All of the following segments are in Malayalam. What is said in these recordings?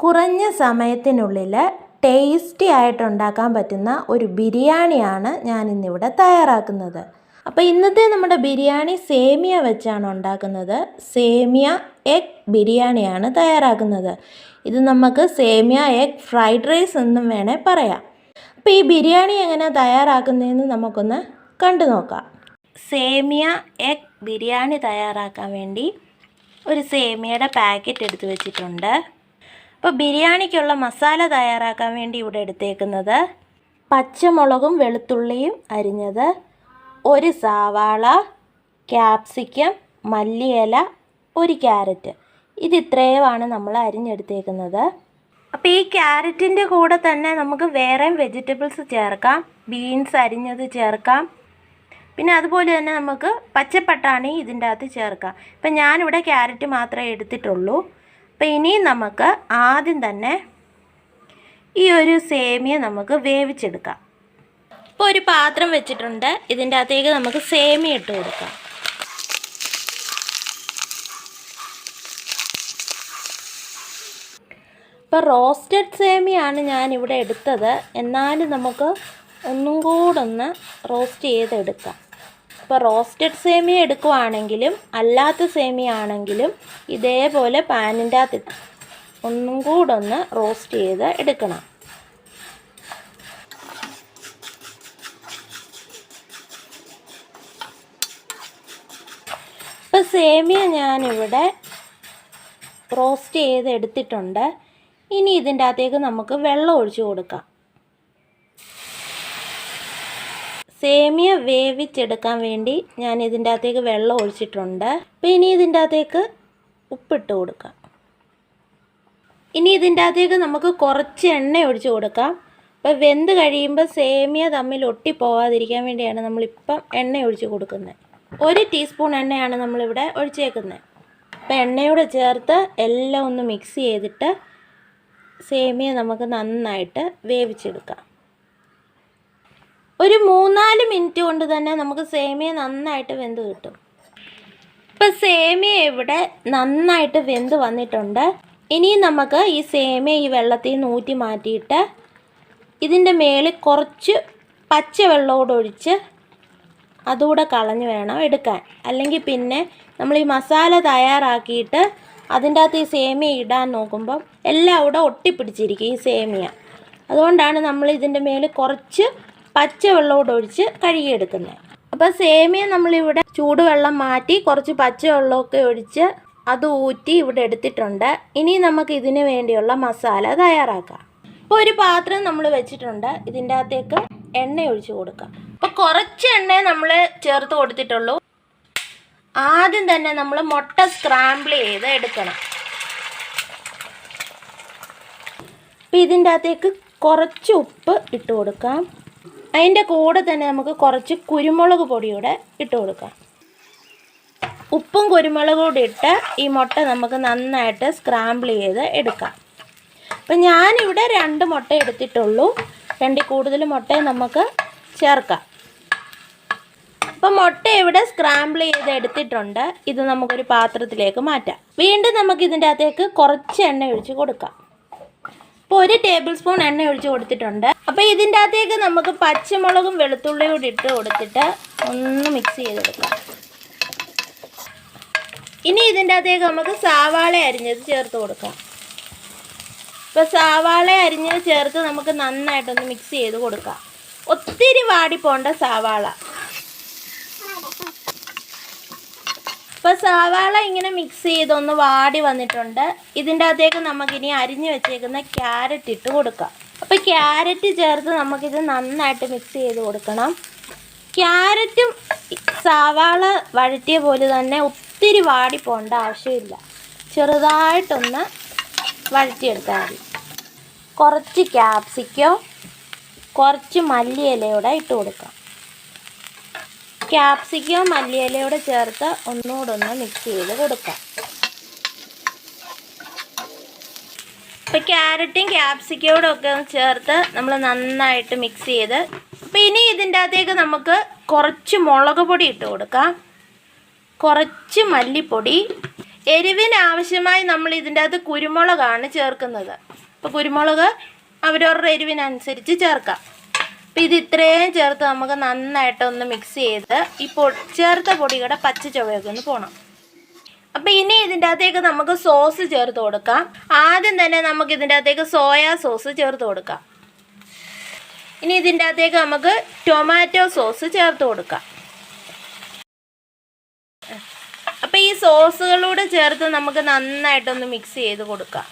കുറഞ്ഞ സമയത്തിനുള്ളിൽ ടേസ്റ്റി ആയിട്ട് ഉണ്ടാക്കാൻ പറ്റുന്ന ഒരു ബിരിയാണിയാണ് ഞാൻ ഇന്നിവിടെ തയ്യാറാക്കുന്നത്. അപ്പോൾ ഇന്നത്തെ നമ്മുടെ ബിരിയാണി സേമിയ വെച്ചാണ് ഉണ്ടാക്കുന്നത്. സേമിയ എഗ് ബിരിയാണിയാണ് തയ്യാറാക്കുന്നത്. ഇത് നമുക്ക് സേമിയ എഗ് ഫ്രൈഡ് റൈസ് എന്നും വേണേൽ പറയാം. അപ്പോൾ ഈ ബിരിയാണി എങ്ങനെയാണ് തയ്യാറാക്കുന്നതെന്ന് നമുക്കൊന്ന് കണ്ടു നോക്കാം. സേമിയ എഗ് ബിരിയാണി തയ്യാറാക്കാൻ വേണ്ടി ഒരു സേമിയയുടെ പാക്കറ്റ് എടുത്ത് വെച്ചിട്ടുണ്ട്. അപ്പോൾ ബിരിയാണിക്കുള്ള മസാല തയ്യാറാക്കാൻ വേണ്ടി ഇവിടെ എടുത്തേക്കുന്നത് പച്ചമുളകും വെളുത്തുള്ളിയും അരിഞ്ഞത് ഒരു സവാള ക്യാപ്സിക്കം മല്ലിയില ഒരു ക്യാരറ്റ്. ഇത് ഇത്രയുമാണ് നമ്മൾ അരിഞ്ഞെടുത്തേക്കുന്നത്. അപ്പോൾ ഈ ക്യാരറ്റിന്റെ കൂടെ തന്നെ നമുക്ക് വേറെയും വെജിറ്റബിൾസ് ചേർക്കാം ബീൻസ് അരിഞ്ഞത് ചേർക്കാം. പിന്നെ അതുപോലെ തന്നെ നമുക്ക് പച്ചപ്പട്ടാണി ഇതിന്റെ അകത്ത് ചേർക്കാം. ഇപ്പം ഞാനിവിടെ ക്യാരറ്റ് മാത്രമേ എടുത്തിട്ടുള്ളൂ. അപ്പം ഇനി നമുക്ക് ആദ്യം തന്നെ ഈ ഒരു സേമിയ നമുക്ക് വേവിച്ചെടുക്കാം. ഇപ്പോൾ ഒരു പാത്രം വെച്ചിട്ടുണ്ട്. ഇതിന്റെ അകത്തേക്ക് നമുക്ക് സേമിയ ഇട്ട് കൊടുക്കാം. ഇപ്പോൾ റോസ്റ്റഡ് സേമിയാണ് ഞാൻ ഇവിടെ എടുത്തത്. എന്നാലും നമുക്ക് ഒന്നും കൂടെ ഒന്ന് റോസ്റ്റ് ചെയ്തെടുക്കാം. ഇപ്പോൾ റോസ്റ്റഡ് സേമിയ എടുക്കുവാണെങ്കിലും അല്ലാത്ത സേമിയ ആണെങ്കിലും ഇതേപോലെ പാനിന്റെ അകത്ത് ഒന്നും കൂടെ ഒന്ന് റോസ്റ്റ് ചെയ്ത് എടുക്കണം. ഇപ്പോൾ സേമിയ ഞാനിവിടെ റോസ്റ്റ് ചെയ്ത് എടുത്തിട്ടുണ്ട്. ഇനി ഇതിന്റെ അകത്തേക്ക് നമുക്ക് വെള്ളം ഒഴിച്ചു കൊടുക്കാം. സേമിയ വേവിച്ചെടുക്കാൻ വേണ്ടി ഞാൻ ഇതിന്റെ അകത്തേക്ക് വെള്ളം ഒഴിച്ചിട്ടുണ്ട്. അപ്പോൾ ഇനി ഇതിന്റെ അകത്തേക്ക് ഉപ്പിട്ട് കൊടുക്കാം. ഇനി ഇതിന്റെ അകത്തേക്ക് നമുക്ക് കുറച്ച് എണ്ണ ഒഴിച്ച് കൊടുക്കാം. അപ്പോൾ വെന്ത് കഴിയുമ്പോൾ സേമിയ തമ്മിൽ ഒട്ടി ഒട്ടിപ്പോവാതിരിക്കാൻ വേണ്ടിയാണ് നമ്മളിപ്പം എണ്ണ ഒഴിച്ച് കൊടുക്കുന്നത്. ഒരു ടീസ്പൂൺ എണ്ണയാണ് നമ്മളിവിടെ ഒഴിച്ചേക്കുന്നത്. അപ്പോൾ എണ്ണയോട് ചേർത്ത് എല്ലാം ഒന്ന് മിക്സ് ചെയ്തിട്ട് സേമിയ നമുക്ക് നന്നായിട്ട് വേവിച്ചെടുക്കാം. ഒരു മൂന്നാൽ മിനിറ്റ് കൊണ്ട് തന്നെ നമുക്ക് സേമിയ നന്നായിട്ട് വെന്ത് കിട്ടും. ഇപ്പം സേമിയ ഇവിടെ നന്നായിട്ട് വെന്ത് വന്നിട്ടുണ്ട്. ഇനി നമുക്ക് ഈ സേമിയ ഈ വെള്ളത്തിൽ നിന്ന് ഊറ്റി മാറ്റിയിട്ട് ഇതിന്റെ മേളിൽ കുറച്ച് പച്ചവെള്ളമോട് ഒഴിച്ച് അതുകൂടെ കളഞ്ഞ് വേണം എടുക്കാൻ. അല്ലെങ്കിൽ പിന്നെ നമ്മൾ ഈ മസാല തയ്യാറാക്കിയിട്ട് അതിന്റെ അകത്ത് ഈ സേമിയ ഇടാൻ നോക്കുമ്പം എല്ലാം അവിടെ ഒട്ടിപ്പിടിച്ചിരിക്കും ഈ സേമിയ. അതുകൊണ്ടാണ് നമ്മൾ ഇതിന്റെ മേളിൽ കുറച്ച് പച്ചവെള്ളമോട് ഒഴിച്ച് കഴുകിയെടുക്കുന്നത്. അപ്പോൾ സേമിയ നമ്മളിവിടെ ചൂടുവെള്ളം മാറ്റി കുറച്ച് പച്ചവെള്ളമൊക്കെ ഒഴിച്ച് അത് ഊറ്റി ഇവിടെ എടുത്തിട്ടുണ്ട്. ഇനി നമുക്ക് ഇതിന് വേണ്ടിയുള്ള മസാല തയ്യാറാക്കാം. ഇപ്പോൾ ഒരു പാത്രം നമ്മൾ വെച്ചിട്ടുണ്ട്. ഇതിന്റെ അകത്തേക്ക് എണ്ണ ഒഴിച്ച് കൊടുക്കാം. അപ്പോൾ കുറച്ച് എണ്ണ നമ്മൾ ചേർത്ത് കൊടുത്തിട്ടുള്ളൂ. ആദ്യം തന്നെ നമ്മൾ മുട്ട സ്ക്രാമ്പിൾ ചെയ്ത് എടുക്കണം. അപ്പം ഇതിന്റെ അകത്തേക്ക് കുറച്ച് ഉപ്പ് ഇട്ട് കൊടുക്കാം. അതിന്റെ കൂടെ തന്നെ നമുക്ക് കുറച്ച് കുരുമുളക് പൊടിയൂടെ ഇട്ട് കൊടുക്കാം. ഉപ്പും കുരുമുളകും കൂടി ഇട്ട് ഈ മുട്ട നമുക്ക് നന്നായിട്ട് സ്ക്രാമ്പിൾ ചെയ്ത് എടുക്കാം. അപ്പം ഞാനിവിടെ രണ്ട് മുട്ട എടുത്തിട്ടുള്ളൂ. രണ്ടിൽ കൂടുതൽ മുട്ട നമുക്ക് ചേർക്കാം. അപ്പം മുട്ട ഇവിടെ സ്ക്രാമ്പിൾ ചെയ്ത് എടുത്തിട്ടുണ്ട്. ഇത് നമുക്കൊരു പാത്രത്തിലേക്ക് മാറ്റാം. വീണ്ടും നമുക്ക് ഇതിന്റെ അകത്തേക്ക് കുറച്ച് എണ്ണ ഒഴിച്ച് കൊടുക്കാം. അപ്പോൾ ഒരു ടേബിൾ സ്പൂൺ എണ്ണ ഒഴിച്ച് കൊടുത്തിട്ടുണ്ട്. അപ്പോൾ ഇതിന്റെ അകത്തേക്ക് നമുക്ക് പച്ചമുളകും വെളുത്തുള്ളിയും കൂടി ഇട്ട് കൊടുത്തിട്ട് ഒന്ന് മിക്സ് ചെയ്ത് കൊടുക്കാം ഇനി ഇതിന്റെ അകത്തേക്ക് നമുക്ക് സവാള അരിഞ്ഞത് ചേർത്ത് കൊടുക്കാം. ഇപ്പോൾ സവാള അരിഞ്ഞത് ചേർത്ത് നമുക്ക് നന്നായിട്ടൊന്ന് മിക്സ് ചെയ്ത് കൊടുക്കാം. ഒത്തിരി വാടിപ്പോണ്ട സവാള. ഇപ്പോൾ സവാള ഇങ്ങനെ മിക്സ് ചെയ്തൊന്ന് വാടി വന്നിട്ടുണ്ട്. ഇതിന്റെ അകത്തേക്ക് നമുക്കിനി അരിഞ്ഞു വെച്ചേക്കുന്ന ക്യാരറ്റ് ഇട്ട് കൊടുക്കാം. അപ്പോൾ ക്യാരറ്റ് ചേർത്ത് നമുക്കിത് നന്നായിട്ട് മിക്സ് ചെയ്ത് കൊടുക്കണം. ക്യാരറ്റും സവാള വഴറ്റിയ പോലെ തന്നെ ഒത്തിരി വാടി പോകേണ്ട ആവശ്യമില്ല. ചെറുതായിട്ടൊന്ന് വഴറ്റിയെടുത്താൽ മതി. കുറച്ച് ക്യാപ്സിക്കോ കുറച്ച് മല്ലിയിലയുടെ ഇട്ട് കൊടുക്കാം. ക്യാപ്സിക്കോ മല്ലിയിലയോടെ ചേർത്ത് ഒന്നുകൂടെ ഒന്ന് മിക്സ് ചെയ്ത് കൊടുക്കാം. ഇപ്പോൾ ക്യാരറ്റും ക്യാപ്സിക്കോടും ഒക്കെ ചേർത്ത് നമ്മൾ നന്നായിട്ട് മിക്സ് ചെയ്ത് അപ്പോൾ ഇനി ഇതിന്റെ അകത്തേക്ക് നമുക്ക് കുറച്ച് മുളക് പൊടി ഇട്ട് കൊടുക്കാം. കുറച്ച് മല്ലിപ്പൊടി. എരിവിന് ആവശ്യമായി നമ്മൾ ഇതിന്റെ അകത്ത് കുരുമുളകാണ് ചേർക്കുന്നത്. അപ്പോൾ കുരുമുളക് അവരവരുടെ എരിവിനനുസരിച്ച് ചേർക്കാം. അപ്പോൾ ഇത് ഇത്രയും ചേർത്ത് നമുക്ക് നന്നായിട്ടൊന്ന് മിക്സ് ചെയ്ത് ഈ പൊ ചേർത്ത പൊടിയുടെ പച്ച ചുവയൊക്കെ ഒന്ന് പോകണം അപ്പം ഇനി ഇതിന്റെ അകത്തേക്ക് നമുക്ക് സോസ് ചേർത്ത് കൊടുക്കാം. ആദ്യം തന്നെ നമുക്ക് ഇതിന്റെ അകത്തേക്ക് സോയാ സോസ് ചേർത്ത് കൊടുക്കാം. ഇനി ഇതിന്റെ അകത്തേക്ക് നമുക്ക് ടൊമാറ്റോ സോസ് ചേർത്ത് കൊടുക്കാം. അപ്പോൾ ഈ സോസുകളൂടെ ചേർത്ത് നമുക്ക് നന്നായിട്ടൊന്ന് മിക്സ് ചെയ്ത് കൊടുക്കാം.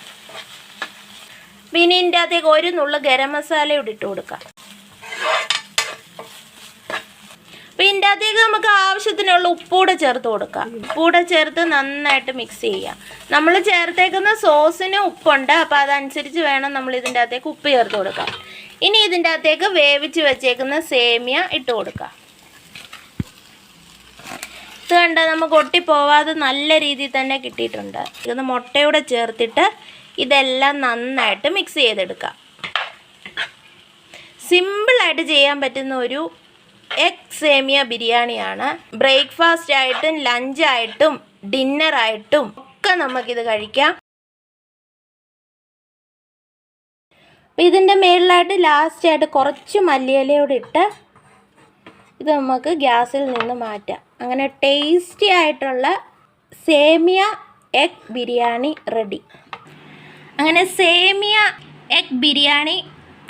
പിന്നെ ഇതിന്റെ അകത്തേക്ക് ഒരു നുള്ള ഗരം മസാലയും ഇട്ട് കൊടുക്കാം അപ്പോൾ ഇതിന്റെ അകത്തേക്ക് നമുക്ക് ആവശ്യത്തിനുള്ള ഉപ്പൂടെ ചേർത്ത് കൊടുക്കാം. ഉപ്പൂടെ ചേർത്ത് നന്നായിട്ട് മിക്സ് ചെയ്യാം. നമ്മൾ ചേർത്തേക്കുന്ന സോസിന് ഉപ്പുണ്ട്. അപ്പോൾ അതനുസരിച്ച് വേണം നമ്മൾ ഇതിന്റെ അകത്തേക്ക് ഉപ്പ് ചേർത്ത് കൊടുക്കാം ഇനി ഇതിന്റെ അകത്തേക്ക് വേവിച്ച് വെച്ചേക്കുന്ന സേമിയ ഇട്ട് കൊടുക്കാം. ഇത് കണ്ട? നമുക്ക് ഒട്ടിപ്പോവാതെ നല്ല രീതിയിൽ തന്നെ കിട്ടിയിട്ടുണ്ട്. ഇത് മുട്ടയൂടെ ചേർത്തിട്ട് ഇതെല്ലാം നന്നായിട്ട് മിക്സ് ചെയ്തെടുക്കാം. സിമ്പിളായിട്ട് ചെയ്യാൻ പറ്റുന്ന ഒരു എഗ് സേമിയ ബിരിയാണിയാണ്. ബ്രേക്ക്ഫാസ്റ്റ് ആയിട്ടും ലഞ്ചായിട്ടും ഡിന്നറായിട്ടും ഒക്കെ നമുക്കിത് കഴിക്കാം. ഇതിന്റെ മേളിലായിട്ട് ലാസ്റ്റായിട്ട് കുറച്ച് മല്ലിയിലയോടെ ഇട്ട് ഇത് നമുക്ക് ഗ്യാസിൽ നിന്ന് മാറ്റാം. അങ്ങനെ ടേസ്റ്റി ആയിട്ടുള്ള സേമിയ എഗ് ബിരിയാണി റെഡി അങ്ങനെ സേമിയ എഗ് ബിരിയാണി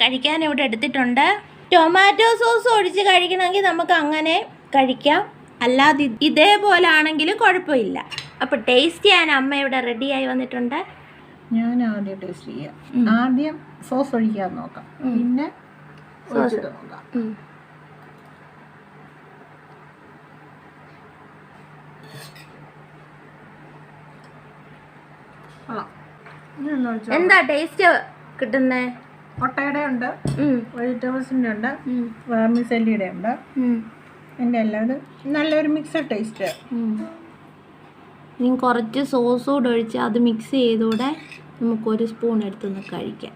കഴിക്കാൻ ഇവിടെ എടുത്തിട്ടുണ്ട്. ടൊമാറ്റോ സോസ് ഒഴിച്ച് കഴിക്കണമെങ്കിൽ നമുക്ക് അങ്ങനെ കഴിക്കാം. അല്ലാതെ ഇത് ഇതേപോലെ ആണെങ്കിലും കുഴപ്പമില്ല. അപ്പോൾ ടേസ്റ്റ് ചെയ്യാൻ അമ്മ ഇവിടെ റെഡിയായി വന്നിട്ടുണ്ട്. ഞാൻ ആദ്യം ടേസ്റ്റ് ചെയ്യാം. ആദ്യം സോസ് ഒഴിക്കാൻ നോക്കാം. പിന്നെ നോക്കാം. എന്താ ടേസ്റ്റ് കിട്ടുന്നേ? മുട്ടയുടെ ഉണ്ട്. വെജിറ്റബിൾസിന്റെ ഉണ്ട്. വേർമിസെല്ലിയുടെ ഉണ്ട്. എന്റെ എന്റെ എല്ലാം നല്ലൊരു മിക്സഡ് ടേസ്റ്റ്. ഇനി കുറച്ച് സോസ് കൂടെ ഒഴിച്ച് അത് മിക്സ് ചെയ്തൂടെ നമുക്കൊരു സ്പൂൺ എടുത്ത് കഴിക്കാം.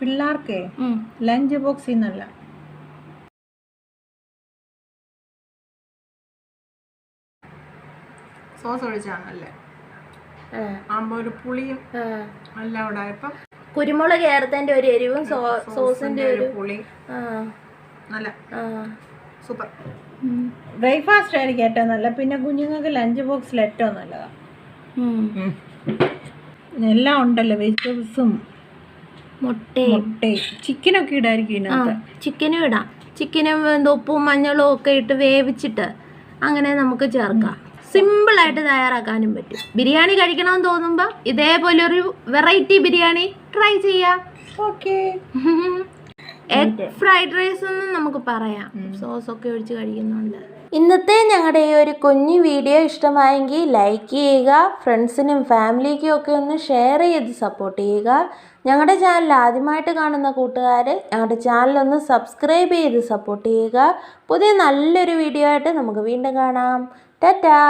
പിള്ളേർക്ക് ലഞ്ച് ബോക്സിൽ നിന്നല്ല സോസ് ഒഴിച്ചാണല്ലേ? ആകുമ്പോ ആകുമ്പോൾ ഒരു പുളിയും. എല്ലാം കൂടെ ആയപ്പം കുരുമുളക് ചേർത്തതിന്റെ ഒരു എരിവും സോസിന്റെ ഒരു ആ, നല്ല. ആ. സൂപ്പർ. ബ്രേക്ക്ഫാസ്റ്റ് ആയിരിക്കും ഏറ്റവും നല്ല പിന്നെ കുഞ്ഞുങ്ങൾക്ക് ലഞ്ച് ബോക്സിൽ ഏറ്റവും നല്ലതാണ്. എല്ലാം ഉണ്ടല്ലോ. വെജിറ്റബിൾസും മുട്ടയും. മുട്ടയും. ചിക്കനൊക്കെ ഇടായിരിക്കും ഇതിനകത്ത്. ചിക്കനും ഇടാം. ചിക്കനും എന്തോ ഉപ്പും മഞ്ഞളും ഒക്കെ ഇട്ട് വേവിച്ചിട്ട് അങ്ങനെ നമുക്ക് ചേർക്കാം. സിമ്പിളായിട്ട് തയ്യാറാക്കാനും പറ്റും. ബിരിയാണി കഴിക്കണമെന്ന് തോന്നുമ്പോൾ ഇതേപോലെ ഒരു വെറൈറ്റി ബിരിയാണി ട്രൈ ചെയ്യാം. ഓക്കെ എഗ് ഫ്രൈഡ് റൈസ് ഒന്നും നമുക്ക് പറയാം. സോസ് ഒക്കെ ഒഴിച്ച് കഴിക്കുന്നുണ്ട്. ഇന്നത്തെ ഞങ്ങളുടെ ഈ ഒരു കുഞ്ഞു വീഡിയോ ഇഷ്ടമായെങ്കിൽ ലൈക്ക് ചെയ്യുക ഫ്രണ്ട്സിനും ഫാമിലിക്കും ഒക്കെ ഒന്ന് ഷെയർ ചെയ്ത് സപ്പോർട്ട് ചെയ്യുക. ഞങ്ങളുടെ ചാനൽ ആദ്യമായിട്ട് കാണുന്ന കൂട്ടുകാർ ഞങ്ങളുടെ ചാനൽ ഒന്ന് സബ്സ്ക്രൈബ് ചെയ്ത് സപ്പോർട്ട് ചെയ്യുക. പുതിയ നല്ലൊരു വീഡിയോ ആയിട്ട് നമുക്ക് വീണ്ടും കാണാം. ടാറ്റാ